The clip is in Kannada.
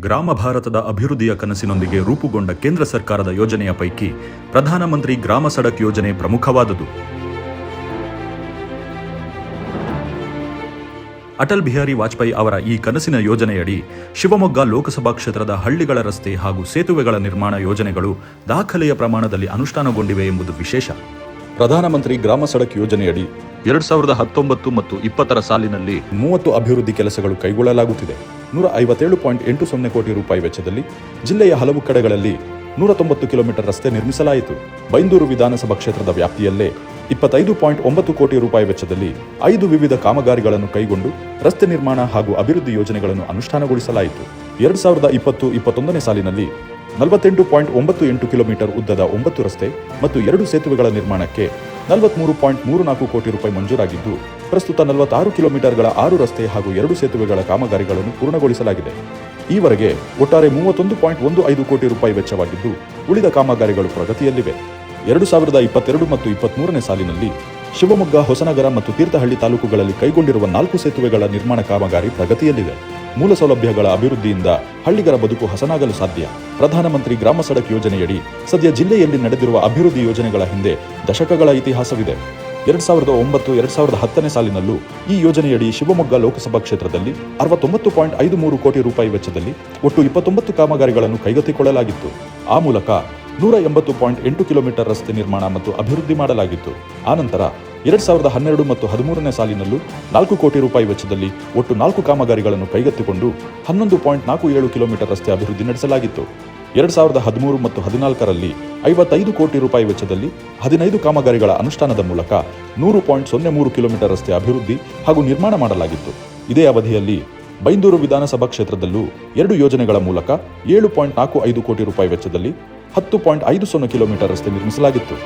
ಗ್ರಾಮ ಭಾರತದ ಅಭಿವೃದ್ಧಿಯ ಕನಸಿನೊಂದಿಗೆ ರೂಪುಗೊಂಡ ಕೇಂದ್ರ ಸರ್ಕಾರದ ಯೋಜನೆಯ ಪೈಕಿ ಪ್ರಧಾನಮಂತ್ರಿ ಗ್ರಾಮ ಸಡಕ್ ಯೋಜನೆ ಪ್ರಮುಖವಾದುದು. ಅಟಲ್ ಬಿಹಾರಿ ವಾಜಪೇಯಿ ಅವರ ಈ ಕನಸಿನ ಯೋಜನೆಯಡಿ ಶಿವಮೊಗ್ಗ ಲೋಕಸಭಾ ಕ್ಷೇತ್ರದ ಹಳ್ಳಿಗಳ ರಸ್ತೆ ಹಾಗೂ ಸೇತುವೆಗಳ ನಿರ್ಮಾಣ ಯೋಜನೆಗಳು ದಾಖಲೆಯ ಪ್ರಮಾಣದಲ್ಲಿ ಅನುಷ್ಠಾನಗೊಂಡಿವೆ ಎಂಬುದು ವಿಶೇಷ. ಪ್ರಧಾನಮಂತ್ರಿ ಗ್ರಾಮ ಸಡಕ್ ಯೋಜನೆಯಡಿ ಎರಡ್ ಸಾವಿರದ ಹತ್ತೊಂಬತ್ತು ಮತ್ತು ಇಪ್ಪತ್ತರ ಸಾಲಿನಲ್ಲಿ ಮೂವತ್ತು ಅಭಿವೃದ್ಧಿ ಕೆಲಸಗಳು ಕೈಗೊಳ್ಳಲಾಗುತ್ತಿದೆ. ನೂರ ಐವತ್ತೇಳು ಪಾಯಿಂಟ್ ಎಂಟು ಸೊನ್ನೆ ಕೋಟಿ ರೂಪಾಯಿ ವೆಚ್ಚದಲ್ಲಿ ಜಿಲ್ಲೆಯ ಹಲವು ಕಡೆಗಳಲ್ಲಿ ನೂರ ತೊಂಬತ್ತು ಕಿಲೋಮೀಟರ್ ರಸ್ತೆ ನಿರ್ಮಿಸಲಾಯಿತು. ಬೈಂದೂರು ವಿಧಾನಸಭಾ ಕ್ಷೇತ್ರದ ವ್ಯಾಪ್ತಿಯಲ್ಲೇ ಇಪ್ಪತ್ತೈದು ಪಾಯಿಂಟ್ ಒಂಬತ್ತು ಕೋಟಿ ರೂಪಾಯಿ ವೆಚ್ಚದಲ್ಲಿ ಐದು ವಿವಿಧ ಕಾಮಗಾರಿಗಳನ್ನು ಕೈಗೊಂಡು ರಸ್ತೆ ನಿರ್ಮಾಣ ಹಾಗೂ ಅಭಿವೃದ್ಧಿ ಯೋಜನೆಗಳನ್ನು ಅನುಷ್ಠಾನಗೊಳಿಸಲಾಯಿತು. ಎರಡ್ ಸಾವಿರದ ಇಪ್ಪತ್ತು ಇಪ್ಪತ್ತೊಂದನೇ ಸಾಲಿನಲ್ಲಿ ನಲವತ್ತೆಂಟು ಪಾಯಿಂಟ್ ಒಂಬತ್ತು ಎಂಟು ಕಿಲೋಮೀಟರ್ ಉದ್ದದ ಒಂಬತ್ತು ರಸ್ತೆ ಮತ್ತು ಎರಡು ಸೇತುವೆಗಳ ನಿರ್ಮಾಣಕ್ಕೆ ನಲವತ್ಮೂರು ಪಾಯಿಂಟ್ ಮೂರು ನಾಲ್ಕು ಕೋಟಿ ರೂಪಾಯಿ ಮಂಜೂರಾಗಿದ್ದು, ಪ್ರಸ್ತುತ ನಲವತ್ತಾರು ಕಿಲೋಮೀಟರ್ಗಳ ಆರು ರಸ್ತೆ ಹಾಗೂ ಎರಡು ಸೇತುವೆಗಳ ಕಾಮಗಾರಿಗಳನ್ನು ಪೂರ್ಣಗೊಳಿಸಲಾಗಿದೆ. ಈವರೆಗೆ ಒಟ್ಟಾರೆ ಮೂವತ್ತೊಂದು ಪಾಯಿಂಟ್ ಒಂದು ಐದು ಕೋಟಿ ರೂಪಾಯಿ ವೆಚ್ಚವಾಗಿದ್ದು, ಉಳಿದ ಕಾಮಗಾರಿಗಳು ಪ್ರಗತಿಯಲ್ಲಿವೆ. ಎರಡು ಸಾವಿರದ ಇಪ್ಪತ್ತೆರಡು ಮತ್ತು ಇಪ್ಪತ್ಮೂರನೇ ಸಾಲಿನಲ್ಲಿ ಶಿವಮೊಗ್ಗ, ಹೊಸನಗರ ಮತ್ತು ತೀರ್ಥಹಳ್ಳಿ ತಾಲೂಕುಗಳಲ್ಲಿ ಕೈಗೊಂಡಿರುವ ನಾಲ್ಕು ಸೇತುವೆಗಳ ನಿರ್ಮಾಣ ಕಾಮಗಾರಿ ಪ್ರಗತಿಯಲ್ಲಿದೆ. ಮೂಲ ಸೌಲಭ್ಯಗಳ ಅಭಿವೃದ್ಧಿಯಿಂದ ಹಳ್ಳಿಗರ ಬದುಕು ಹಸನಾಗಲು ಸಾಧ್ಯ. ಪ್ರಧಾನಮಂತ್ರಿ ಗ್ರಾಮ ಸಡಕ್ ಯೋಜನೆಯಡಿ ಸದ್ಯ ಜಿಲ್ಲೆಯಲ್ಲಿ ನಡೆದಿರುವ ಅಭಿವೃದ್ಧಿ ಯೋಜನೆಗಳ ಹಿಂದೆ ದಶಕಗಳ ಇತಿಹಾಸವಿದೆ. ಎರಡ್ ಸಾವಿರದ ಒಂಬತ್ತು, ಎರಡ್ ಸಾವಿರದ ಹತ್ತನೇ ಸಾಲಿನಲ್ಲೂ ಈ ಯೋಜನೆಯಡಿ ಶಿವಮೊಗ್ಗ ಲೋಕಸಭಾ ಕ್ಷೇತ್ರದಲ್ಲಿ ಅರವತ್ತೊಂಬತ್ತು ಪಾಯಿಂಟ್ ಐದು ಮೂರು ಕೋಟಿ ರೂಪಾಯಿ ವೆಚ್ಚದಲ್ಲಿ ಒಟ್ಟು ಇಪ್ಪತ್ತೊಂಬತ್ತು ಕಾಮಗಾರಿಗಳನ್ನು ಕೈಗೆತ್ತಿಕೊಳ್ಳಲಾಗಿತ್ತು. ಆ ಮೂಲಕ ನೂರ ಎಂಬತ್ತು ಪಾಯಿಂಟ್ ಎಂಟು ಕಿಲೋಮೀಟರ್ ರಸ್ತೆ ನಿರ್ಮಾಣ ಮತ್ತು ಅಭಿವೃದ್ಧಿ ಮಾಡಲಾಗಿತ್ತು. ಆನಂತರ ಎರಡ್ ಸಾವಿರದ ಹನ್ನೆರಡು ಮತ್ತು ಹದಿಮೂರನೇ ಸಾಲಿನಲ್ಲೂ ನಾಲ್ಕು ಕೋಟಿ ರೂಪಾಯಿ ವೆಚ್ಚದಲ್ಲಿ ಒಟ್ಟು ನಾಲ್ಕು ಕಾಮಗಾರಿಗಳನ್ನು ಕೈಗೆತ್ತಿಕೊಂಡು ಹನ್ನೊಂದು ಪಾಯಿಂಟ್ ನಾಲ್ಕು ಏಳು ಕಿಲೋಮೀಟರ್ ರಸ್ತೆ ಅಭಿವೃದ್ಧಿ ನಡೆಸಲಾಗಿತ್ತು. ಎರಡ್ ಸಾವಿರದ ಹದಿಮೂರು ಮತ್ತು ಹದಿನಾಲ್ಕರಲ್ಲಿ ಐವತ್ತೈದು ಕೋಟಿ ರೂಪಾಯಿ ವೆಚ್ಚದಲ್ಲಿ ಹದಿನೈದು ಕಾಮಗಾರಿಗಳ ಅನುಷ್ಠಾನದ ಮೂಲಕ ನೂರು ಪಾಯಿಂಟ್ ಸೊನ್ನೆ ಮೂರು ಕಿಲೋಮೀಟರ್ ರಸ್ತೆ ಅಭಿವೃದ್ಧಿ ಹಾಗೂ ನಿರ್ಮಾಣ ಮಾಡಲಾಗಿತ್ತು. ಇದೇ ಅವಧಿಯಲ್ಲಿ ಬೈಂದೂರು ವಿಧಾನಸಭಾ ಕ್ಷೇತ್ರದಲ್ಲೂ ಎರಡು ಯೋಜನೆಗಳ ಮೂಲಕ ಏಳು ಪಾಯಿಂಟ್ ನಾಲ್ಕು ಐದು ಕೋಟಿ ರೂಪಾಯಿ ವೆಚ್ಚದಲ್ಲಿ ಹತ್ತು ಪಾಯಿಂಟ್ ಐದು ಸೊನ್ನೆ ಕಿಲೋಮೀಟರ್ ರಸ್ತೆ ನಿರ್ಮಿಸಲಾಗಿತ್ತು.